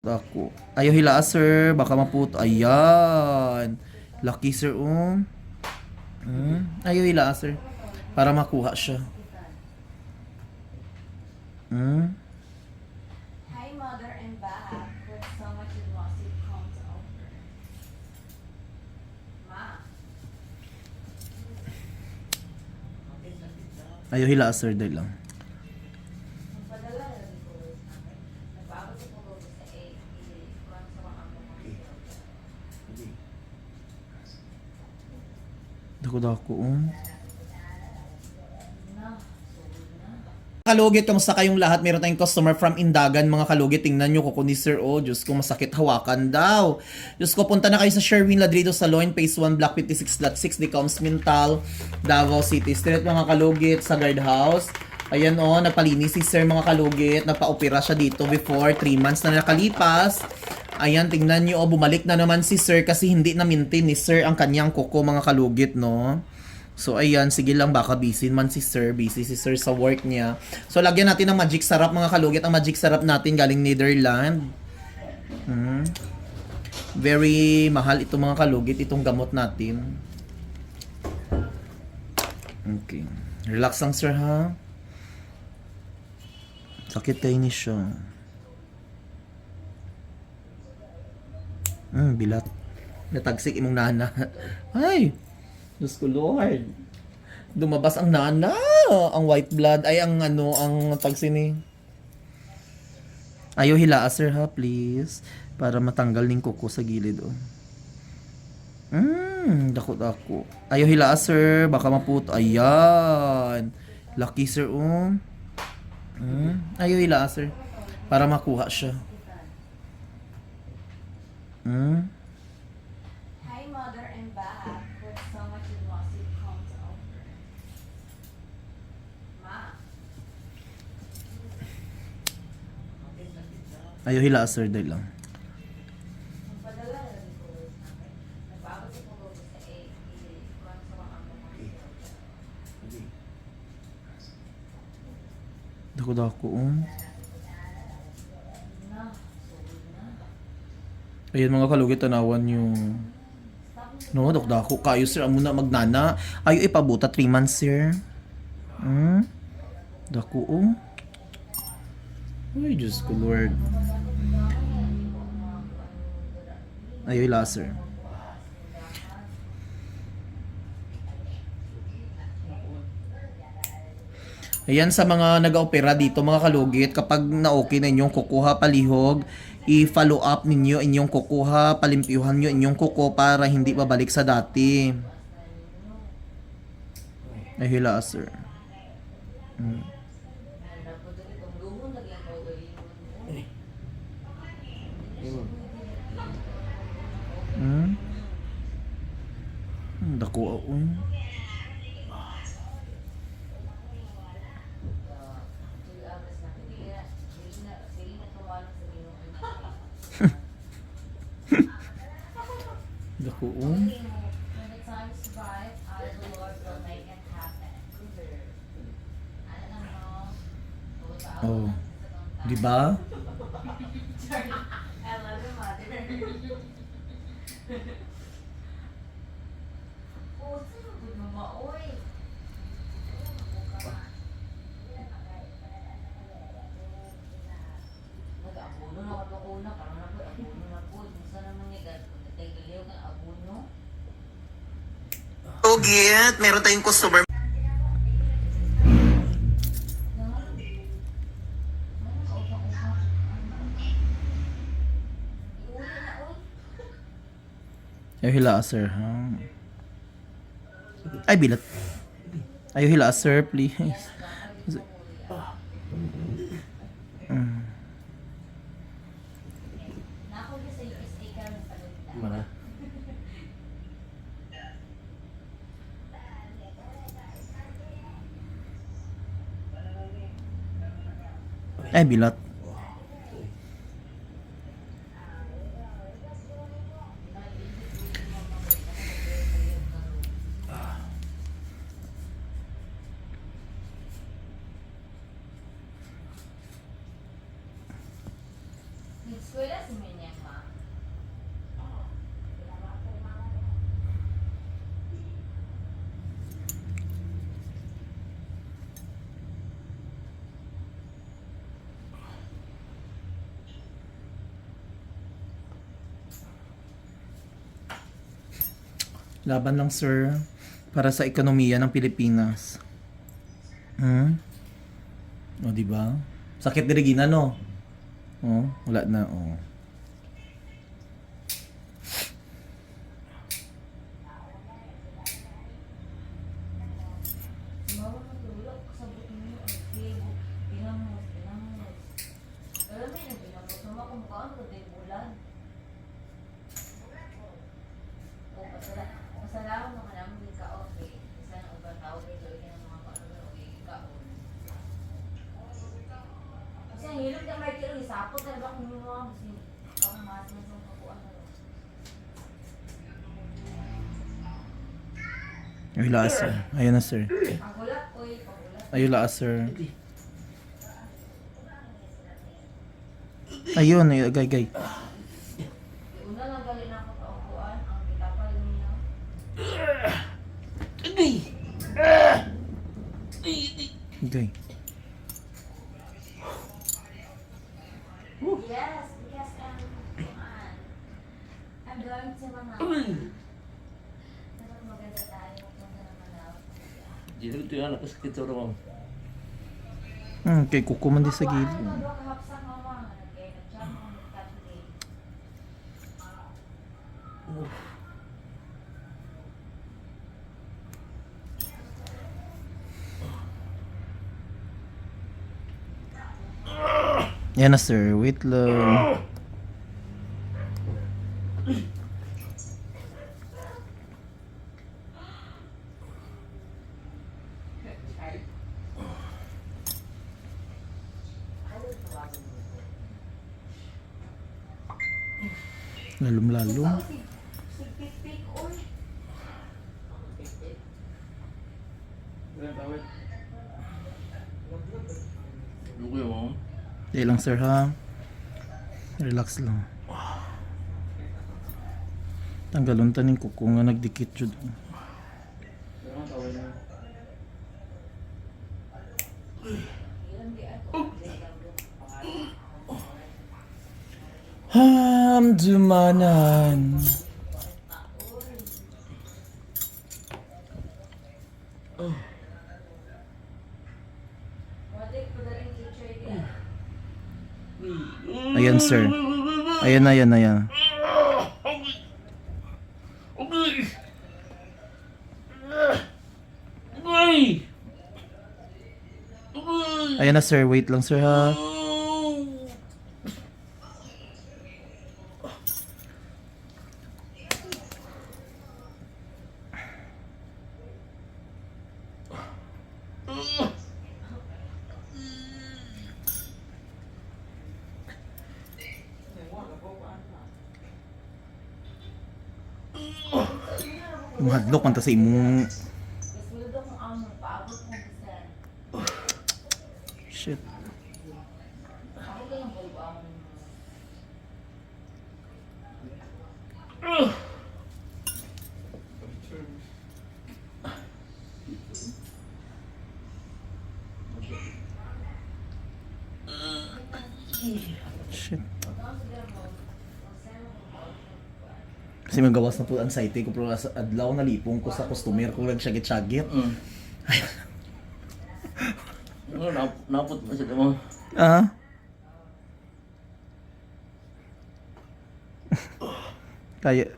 Ako. Ayaw hila, sir. Baka maputo. Ayan. Lucky, sir. Um. Hmm. Ayaw hila, sir. Para makuha siya. Hmm. Hi, mother and back. With so much lawsuit comes over. Ma, Ayaw hila, sir. Dahil lang. Dako-dako. Um. na. Sugod na. Kalugit, kamusta kayong lahat? Meron tayong customer from Indagan, mga kalugit. Tingnan nyo, kuko ni Sir O. Diyos ko, masakit hawakan daw. Diyos ko, punta na kayo sa Sherwin Ladrido Salon, Phase 1, Block 56.6, Decoms Mental, Davao City. Street, mga kalugit, sa guardhouse. Ayan o, nagpalinis si Sir mga kalugit. Nagpa-opera siya dito before 3 months na nakalipas. Ayan, tingnan nyo, oh, bumalik na naman si Sir kasi hindi na maintain ni Sir ang kanyang kuko mga kalugit, no? So ayan, sige lang baka busy man si Sir, busy si Sir sa work niya. So lagyan natin ng magic sarap mga kalugit. Ang magic sarap natin galing Netherland. Hmm. Very mahal ito mga kalugit, itong gamot natin. Okay. Relax lang sir ha. Sakit kayo ni siya. Hmm, bilat. Natagsik imong nana. Ay! Diyos ko Lord. Dumabas ang nana. Ang white blood. Ay, ang ano, ang tagsini. Ayaw hila, sir ha, please. Para matanggal ning kuko sa gilid, oh. Hmm, dako-dako. Ayaw hila, sir. Baka maputo. Ayan. Lucky, sir, oh. Hmm, ayaw hila, sir. Para makuha siya. Hmm. Hi, mother and back. With so much lawsuit comes over. Ma, Ayaw hila, sir, dahil lang. magpadala na rin ko. Nagbago ko po sa A. Kulang sa mga mga Dako-dako, oh. na. Sugod na. Ayun mga kalugit, tanawan yung... No, dako kayo sir, amo na magnana. Ayo ipabuta 3 months sir. Hmm? Dako oh. Ay, Diyos ko Lord. Ayo ila sir. Ayan sa mga nag-opera dito mga kalugit, kapag na-okay na inyong kukuha palihog, i-follow up ninyo inyong kukuha, palimpyuhan nyo inyong kuko para hindi babalik sa dati. Ay hila sir. Hmm. Hmm? Dako ako. Dako oh. When the time's right, I, the Lord, will make it happen. Ano lang, no? Oh. Di ba? I love you, mother. Oh, sino ba yung maoy? Nag-abuno na ako una, parang na po, abuno na po. Minsa naman niya, nagtagiliw ka, abuno. Ugit, meron tayong customer. Ayaw hila, sir. Ha? Ay, bilat. Ayaw hila, sir, please. Mm. Mara. Ay, bilat. Eskwela, niya ma. Laban lang sir para sa ekonomiya ng Pilipinas. Hmm? O, di ba? Sakit ni Regina, no? Oh, wala na, oh. Mama matulog kasabot niyo ang Facebook. Pinamos, pinamos. Alam mo yun, pinamos naman kung kaan ko din bulan. O, pasala, pasalamat naman namin din ka okay. Isa na ubang tao dito, yun ang mga paano okay, ikaon. Kasi ang hilog na may kilo, isapot na ba kung yung mga musin. Ako mas mas ang kakuan na rin. Ay, laas, sir. Ayun na, sir. Ayun, laas, sir. Ayun, ay, gay, gay. Gay. Yes, yes, I'm, um, I'm going to Manila. Jadi itu anak sakit orang. Hmm, kay kukuman di sa gilid. Yan na, sir. Wait lang. Mau. Di lang, sir, ha? Relax lang. Tanggalon taning kuko nga nagdikit jud. Ilan di ako, Teacher din. Ayan, sir. Ayan ayan ayan. Ayan na, sir. Wait lang, sir, ha? Mahadlok man ta sa imong... Kasi magawas na po anxiety ko pero sa adlaw na lipong ko sa customer ko nagsyagit-syagit. Hmm. Oh, nap napot masih mau. Ah? Kaya...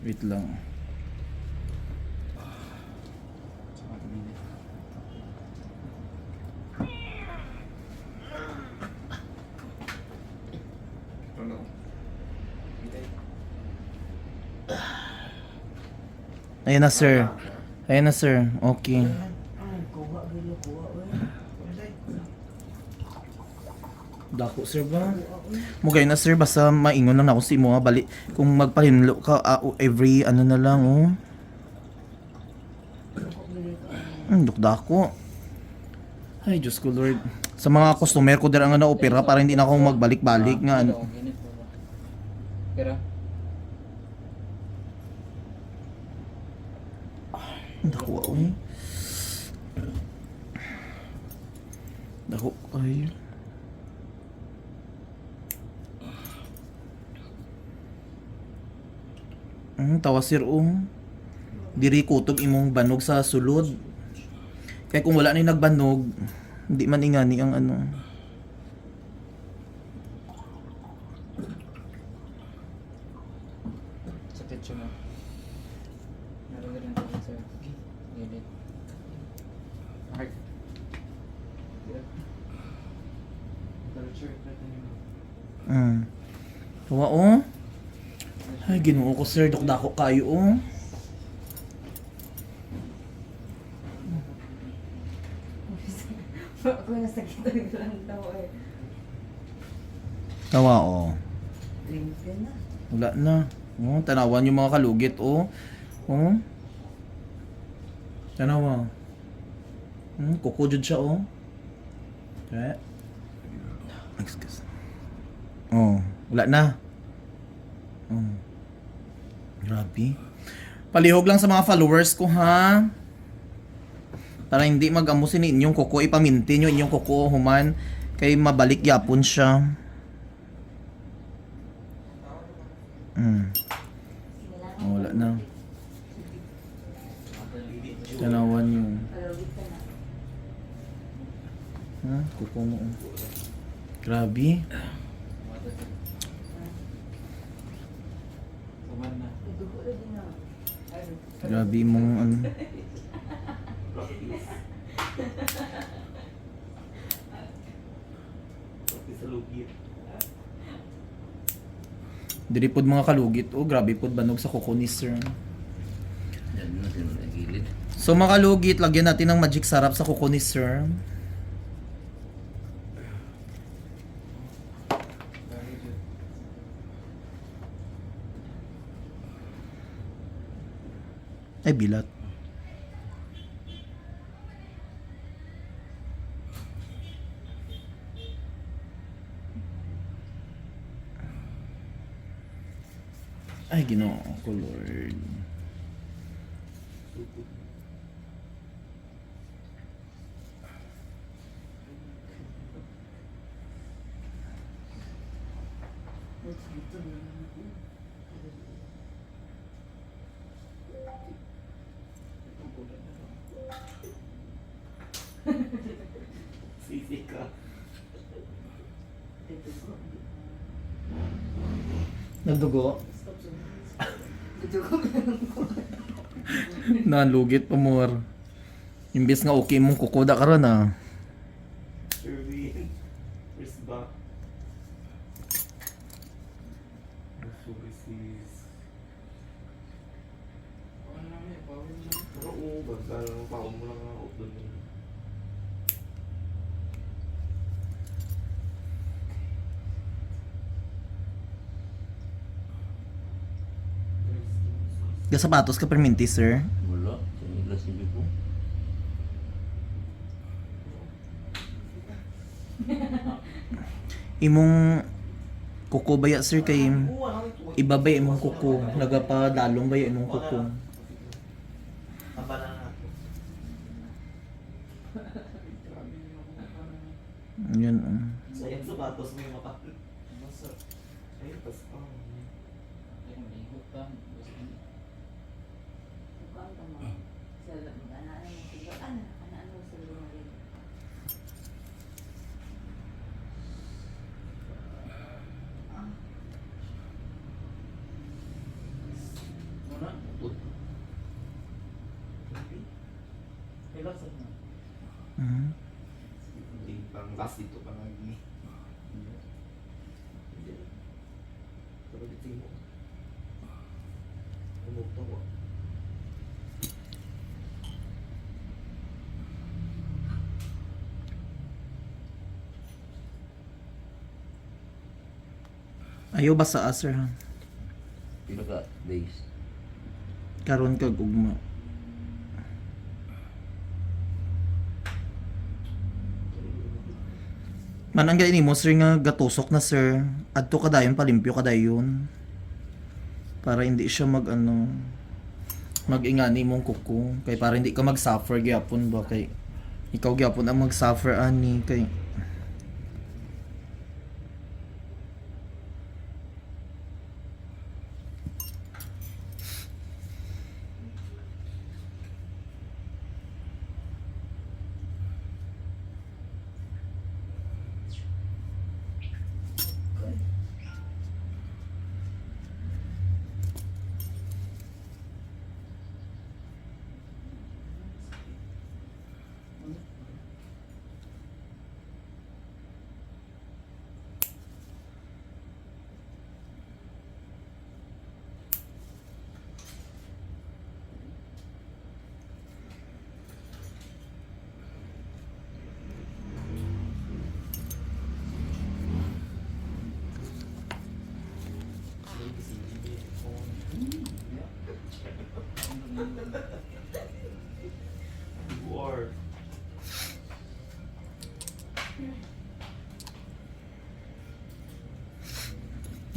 Wait lang. Ayan na sir. Ayan na sir. Okay. Dako sir ba? Mugay na sir basta maingon lang ako si mo bali kung magpahinlo ka ah, o every ano na lang oh. Hmm, dako. Ay, Diyos ko Lord. Sa mga customer ko dira nga na opera para hindi na ako magbalik-balik nga ano. Ganito Pero, Dako ay. Mm, tawa sir um. Diri kutob imong banog sa sulod. Kaya kung wala yung nagbanog, hindi man ingani ang ano. sa techo mo. Meron ka rin ako sa gilid. Heart. Pero sure, pwede nyo. Mm. Tawa oh. Ay, ginoo ko sir, dako kayo oh. Ako nasakit lang daw eh. Tawa oh. Lincoln na. Wala na. Oh, tanawan yung mga kalugit, oh. Oh. Tanawa. Hmm, kuko jud siya, oh. Okay. Excuse. Oh, wala na. Oh. Grabe. Palihog lang sa mga followers ko, ha? Para hindi mag-amusin inyong kuko, ipaminti nyo inyong kuko, human. Kay mabalik yapon siya. Mm. Oh, wala na. Tanawan yung... Ha? Kuko mo. oh. Grabe. Grabe mong ano. Diri pod mga kalugit. Oh, grabe pod banog sa kuko ni sir. So mga kalugit, lagyan natin ng magic sarap sa kuko ni sir. Very good. Ay, bilat. Ay, ginoo ko, Lord. Nagdugo? Nalugit pa more. Imbes nga okay mong kukuda karon ah. Sherwin, where's mo. Pero oo, bagal lang pa mo lang ako doon. Gasapatos ka perminti, sir. Wala. Sinilas yung bipo. Imong kuko baya, sir, kay iba ba imong kuko? Nagapadalong ba imong kuko? Yan. ah. Sayang sapatos mo yung makapit. Masa. Ayun, pas pa. Ay, malihot Gusto niya. Mukhang tama. Sa mag-ana-ana mo siguro. Ano? Ano-ano sa lumarin. Muna. Relax na. Mhm. Hindi pang last dito pa lagi. Hindi. Pero dito mo. Ano to? Ayaw ba sa sir? ha? Pila ka days. Karon kag ugma. Manang gaini mo sir nga gatusok na sir. Adto ka dayon palimpyo ka dayon. Para hindi siya mag ano magingani mong kuko kay para hindi ka mag-suffer gyapon ba kay ikaw gyapon ang mag-suffer ani kay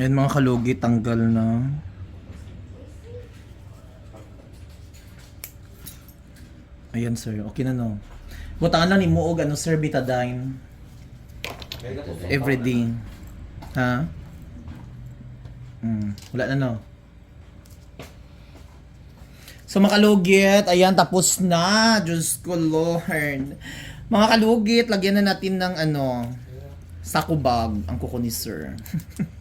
yan mga kalugi tanggal na. Ayan sir, okay na no. Butangan lang ni mo og ano sir betadine every day. Ha? Hmm, wala na no. So mga kalugit, ayan tapos na. Diyos ko Lord. Mga kalugit, lagyan na natin ng ano, sakubag ang kuko ni sir.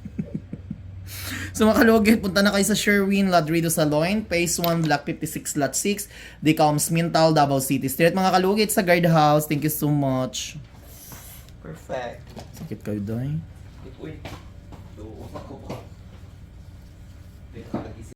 So mga kalugi, punta na kayo sa Sherwin Ladrido Saloin, Phase 1, Block 56, Lot 6, Decoms, Mintal, Davao City Street. Mga kalugi, it's a guardhouse. Thank you so much. Perfect. Sakit kayo, Day. Wait, wait. Doon ako. Dito